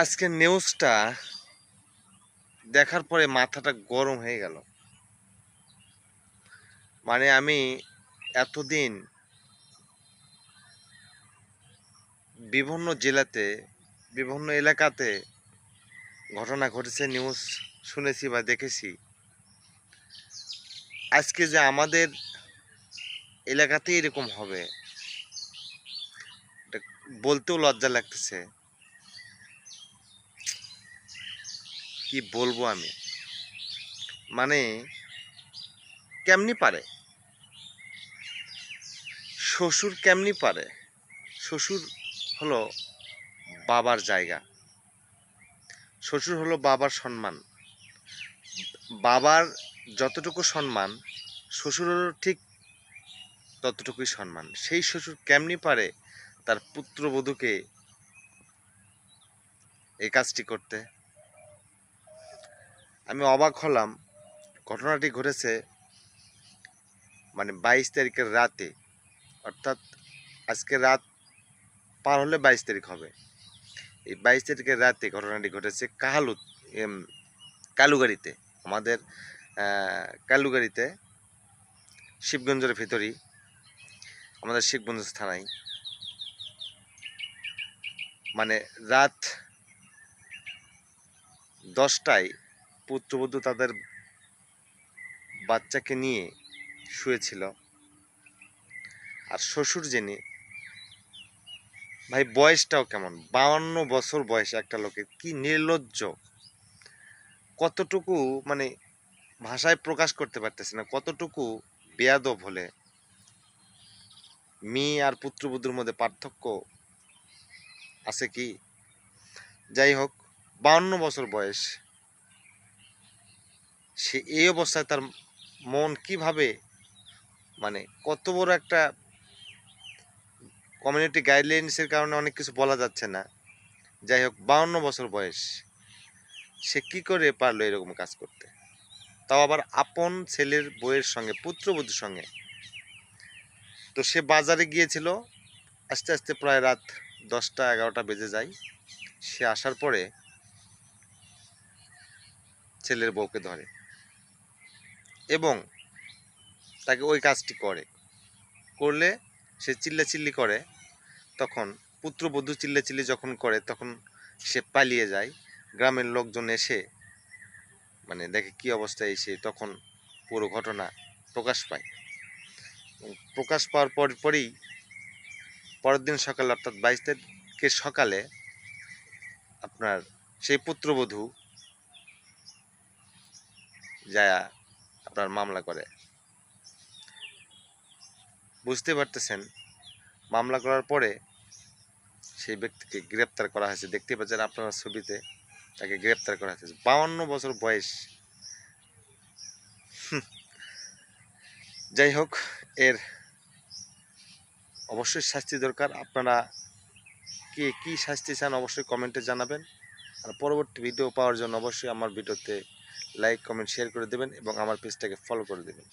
আজকে নিউজটা দেখার পরে মাথাটা গরম হয়ে গেল। মানে আমি এতদিন বিভিন্ন জেলাতে, বিভিন্ন এলাকাতে ঘটনা ঘটেছে নিউজ শুনেছি বা দেখেছি। আজকে যে আমাদের এলাকাতেই এরকম হবে বলতেও লজ্জা লাগতেছে। কি বলব আমি? মানে কেমনি পারে? শ্বশুর কেমনি পারে? শ্বশুর হলো বাবার জায়গা। শ্বশুর হলো বাবার সম্মান। বাবার যতটুকু সম্মান শ্বশুরেরও ঠিক ততটুকুই সম্মান। সেই শ্বশুর কেমনি পারে তার পুত্রবধূকে এই কাজটি করতে? আমি অবাক হলাম। ঘটনাটি ঘটেছে মানে বাইশ তারিখের রাতে। অর্থাৎ আজকে রাত পার হলে বাইশ তারিখ হবে। এই বাইশ তারিখের রাতে ঘটনাটি ঘটেছে কাহালু কালুগাড়িতে। আমাদের কালুগাড়িতে শিবগঞ্জের ভিতরই, আমাদের শিবগঞ্জ থানায়। মানে রাত দশটায় পুত্রবধূ তাদের বাচ্চাকে নিয়ে শুয়েছিল। আর শ্বশুর যিনি ভাই, বয়সটাও কেমন? বাউন্ন বছর বয়স একটা লোকের কি নির্লজ্জ। কতটুকু মানে ভাষায় প্রকাশ করতে পারতেছে না, কতটুকু বেয়াদব হলে মেয়ে আর পুত্রবধূর মধ্যে পার্থক্য আছে কি? যাই হোক, বাউন্ন বছর বয়স সে এই অবস্থায় তার মন কীভাবে মানে কত বড় একটা কমিউনিটি গাইডলাইন্সের কারণে অনেক কিছু বলা যাচ্ছে না। যাই হোক, বাউন্ন বছর বয়স। সে কি করে পারল এরকম কাজ করতে? তাও আবার আপন ছেলের বইয়ের সঙ্গে, পুত্রবধূর সঙ্গে। তো সে বাজারে গিয়েছিল, আস্তে আস্তে প্রায় রাত দশটা, এগারোটা বেজে যায়। সে আসার পরে ছেলের বউকে ধরে। এবং তাকে ওই কাজটি করে। করলে সে চিল্লাচিল্লি করে। তখন পুত্রবধূ চিল্লাচিল্লি যখন করে, তখন সে পালিয়ে যায়। গ্রামের লোকজন এসে মানে দেখে কি অবস্থায় এসে তখন পুরো ঘটনা প্রকাশ পায়। প্রকাশ পাওয়ার পর পরই পরের দিন সকালে অর্থাৎ বাইশ তারিখের সকালে আপনার সেই পুত্রবধূ যায় আপনার মামলা করে। বুঝতে পারতেছেন? মামলা করার পরে সেই ব্যক্তিকে গ্রেপ্তার করা হয়েছে। দেখতে পাচ্ছেন আপনার ছবিতে তাকে গ্রেপ্তার করা হয়েছে। বাউন্ন বছর বয়স। যাই হোক, এর অবশ্যই শাস্তি দরকার। আপনারা কে কি শাস্তি চান অবশ্যই কমেন্টে জানাবেন। আর পরবর্তী ভিডিও পাওয়ার জন্য অবশ্যই আমার ভিডিওতে লাইক কমেন্ট শেয়ার করে দেবেন এবং আমার পেজটাকে ফলো করে দেবেন।